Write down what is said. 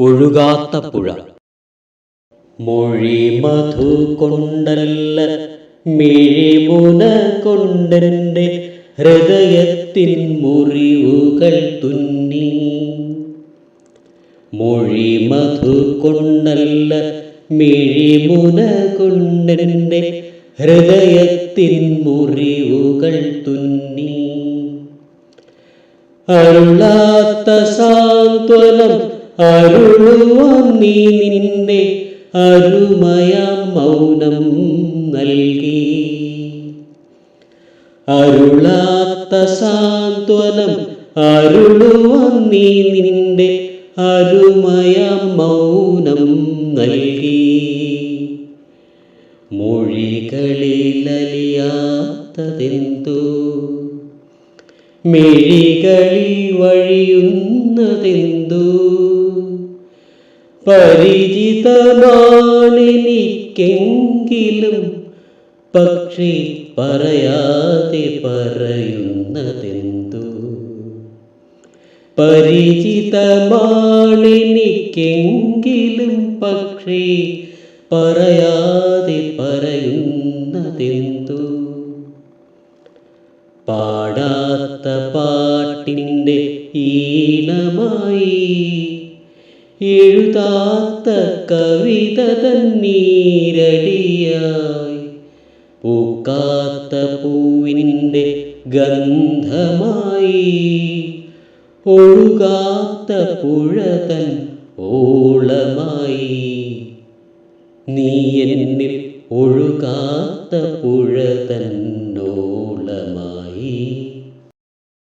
ഒഴുകാത്ത പുഴ. മൊഴി മധു കൊണ്ടല്ല മിഴിമുന കൊണ്ടെന്റെ ഹൃദയത്തിൻ മുറിവുകൾ തുന്നി. മൊഴി മധു കൊണ്ടല്ല മിഴിമുന കൊണ്ടെന്റെ ഹൃദയത്തിൻ മുറിവുകൾ തുന്നി. അരുളാത്ത സാന്ത്വനം അരുളുവാൻ നീ നിന്റെ അരുമയ മൗനം നൽകി. അരുളാത്ത സാന്ത്വനം അരുളുവാൻ നീ നിന്റെ അരുമയ മൗനം നൽകി. മൊഴികളിലലിയാത്തതെന്തോ? മെഴികളിൽ വഴിയുന്നതെന്തോ? പരിചിതമാണെനിക്കെങ്കിലും പക്ഷേ പറയാതെ പറയുന്നതെന്തു? പരിചിതമാണെനിക്കെങ്കിലും പക്ഷേ പറയാതെ പറയുന്നതെന്തു? പാടാത്ത പാട്ടിന്റെ ഈണമായി എഴുതാത്ത കവിത തന്നീരടിയായി. പൂക്കാത്ത പൂവിന്റെ ഗന്ധമായി. ഒഴുകാത്ത പുഴ തൻ ഓളമായി. നീ എന്നിൽ ഒഴുകാത്ത പുഴ തന്നോളമായി